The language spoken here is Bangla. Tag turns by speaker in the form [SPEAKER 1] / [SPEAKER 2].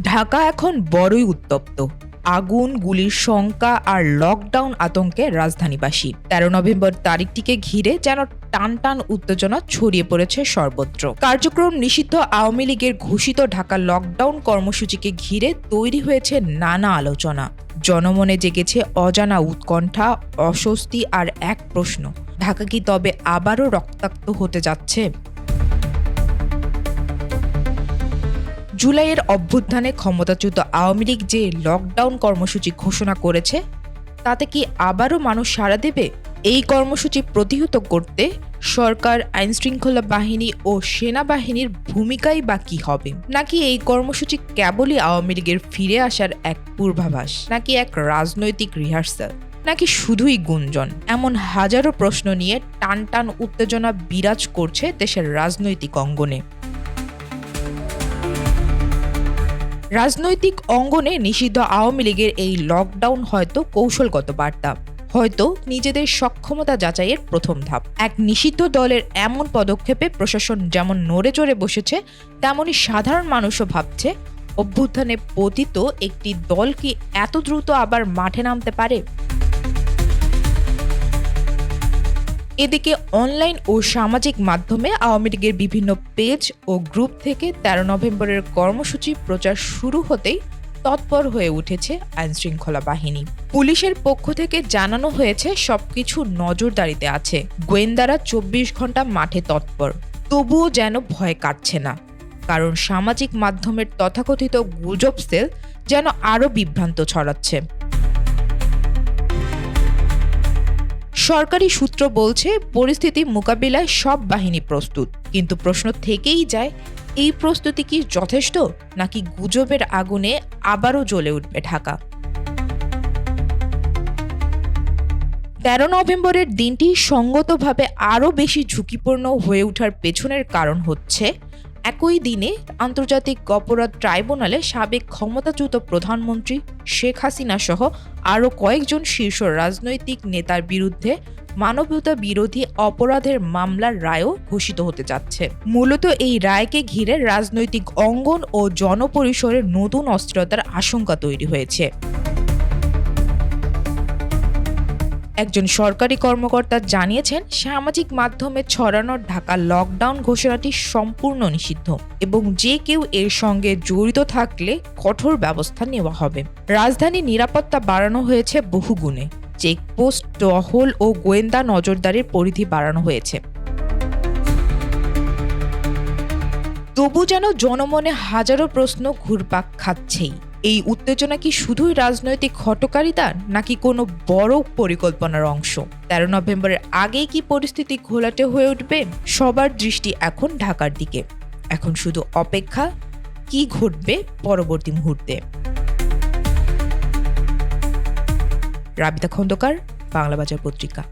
[SPEAKER 1] ঢাকা এখন বড়ই উত্তপ্ত। আগুন, গুলির শঙ্কা আর লকডাউন আতঙ্কে রাজধানীবাসী। তেরো নভেম্বর তারিখটিকে ঘিরে যেন টান টান উত্তেজনা ছড়িয়ে পড়েছে সর্বত্র। কার্যক্রম নিষিদ্ধ আওয়ামী লীগের ঘোষিত ঢাকা লকডাউন কর্মসূচিকে ঘিরে তৈরি হয়েছে নানা আলোচনা। জনমনে জেগেছে অজানা উৎকণ্ঠা, অস্বস্তি আর এক প্রশ্ন, ঢাকা কি তবে আবারও রক্তাক্ত হতে যাচ্ছে? জুলাইয়ের অভ্যুত্থানে ক্ষমতাচ্যুত আওয়ামী লীগ যে লকডাউন কর্মসূচি ঘোষণা করেছে, তাতে কি আবারও মানুষ সাড়া দেবে? এই কর্মসূচি প্রতিহত করতে সরকার, আইনশৃঙ্খলা বাহিনী ও সেনাবাহিনীর ভূমিকাই বা কি হবে? নাকি এই কর্মসূচি কেবলই আওয়ামী লীগের ফিরে আসার এক পূর্বাভাস? নাকি এক রাজনৈতিক রিহার্সাল নাকি শুধুই গুঞ্জন? এমন হাজারো প্রশ্ন নিয়ে টান টান উত্তেজনা বিরাজ করছে দেশের রাজনৈতিক অঙ্গনে। রাজনৈতিক অঙ্গনে নিষিদ্ধ আওয়ামী লীগের এই লকডাউন হয়তো কৌশলগত বার্তা। হয়তো নিজেদের সক্ষমতা যাচাইয়ের প্রথম ধাপ। এক নিষিদ্ধ দলের এমন পদক্ষেপে প্রশাসন যেমন নড়ে চড়ে বসেছে, তেমনই সাধারণ মানুষও ভাবছে, অভ্যুত্থানে পতিত একটি দল কি এত দ্রুত আবার মাঠে নামতে পারে? এদিকে অনলাইন ও সামাজিক মাধ্যমে আওয়ামী লীগের বিভিন্ন পেজ ও গ্রুপ থেকে তেরো নভেম্বরের কর্মসূচি প্রচার শুরু হতেই তৎপর হয়ে উঠেছে আইনশৃঙ্খলা বাহিনী। পুলিশের পক্ষ থেকে জানানো হয়েছে, সবকিছু নজরদারিতে আছে। গোয়েন্দারা চব্বিশ ঘণ্টা মাঠে তৎপর। তবুও যেন ভয় কাটছে না। কারণ সামাজিক মাধ্যমের তথাকথিত গুজব সেল যেন আরও বিভ্রান্ত ছড়াচ্ছে। সরকারি সূত্র বলছে, পরিস্থিতি মোকাবিলায় সব বাহিনী প্রস্তুত। কিন্তু প্রশ্ন থেকেই যায়, এই প্রস্তুতি কি যথেষ্ট, নাকি গুজবের আগুনে আবারও জ্বলে উঠবে ঢাকা? তেরো নভেম্বরের দিনটি সঙ্গতভাবে আরও বেশি ঝুঁকিপূর্ণ হয়ে ওঠার পেছনের কারণ হচ্ছে একই দিনে আন্তর্জাতিক অপরাধ ট্রাইব্যুনালে সাবেক ক্ষমতাচ্যুত প্রধানমন্ত্রী শেখ হাসিনা সহ আরও কয়েকজন শীর্ষ রাজনৈতিক নেতার বিরুদ্ধে মানবতা বিরোধী অপরাধের মামলার রায়ও ঘোষিত হতে যাচ্ছে। মূলত এই রায়কে ঘিরে রাজনৈতিক অঙ্গন ও জনপরিসরে নতুন অস্থিরতার আশঙ্কা তৈরি হয়েছে। একজন সরকারি কর্মকর্তা জানিয়েছেন, সামাজিক মাধ্যমে ছড়ানোর ঢাকা লকডাউন ঘোষণাটি সম্পূর্ণ নিষিদ্ধ এবং যে কেউ এর সঙ্গে জড়িত থাকলে কঠোর ব্যবস্থা নেওয়া হবে। রাজধানীর নিরাপত্তা বাড়ানো হয়েছে বহুগুণে চেকপোস্ট, টহল ও গোয়েন্দা নজরদারির পরিধি বাড়ানো হয়েছে। তবু যেন জনমনে হাজারো প্রশ্ন ঘুরপাক খাচ্ছেই। এই উত্তেজনা কি শুধুই রাজনৈতিক হটকারিতা নাকি কোনো বড় পরিকল্পনার অংশ? তেরো নভেম্বরের আগেই কি পরিস্থিতি ঘোলাটে হয়ে উঠবে? সবার দৃষ্টি এখন ঢাকার দিকে। এখন শুধু অপেক্ষা, কি ঘটবে পরবর্তী মুহূর্তে? রাবিতা খন্দকার, বাংলা বাজার পত্রিকা।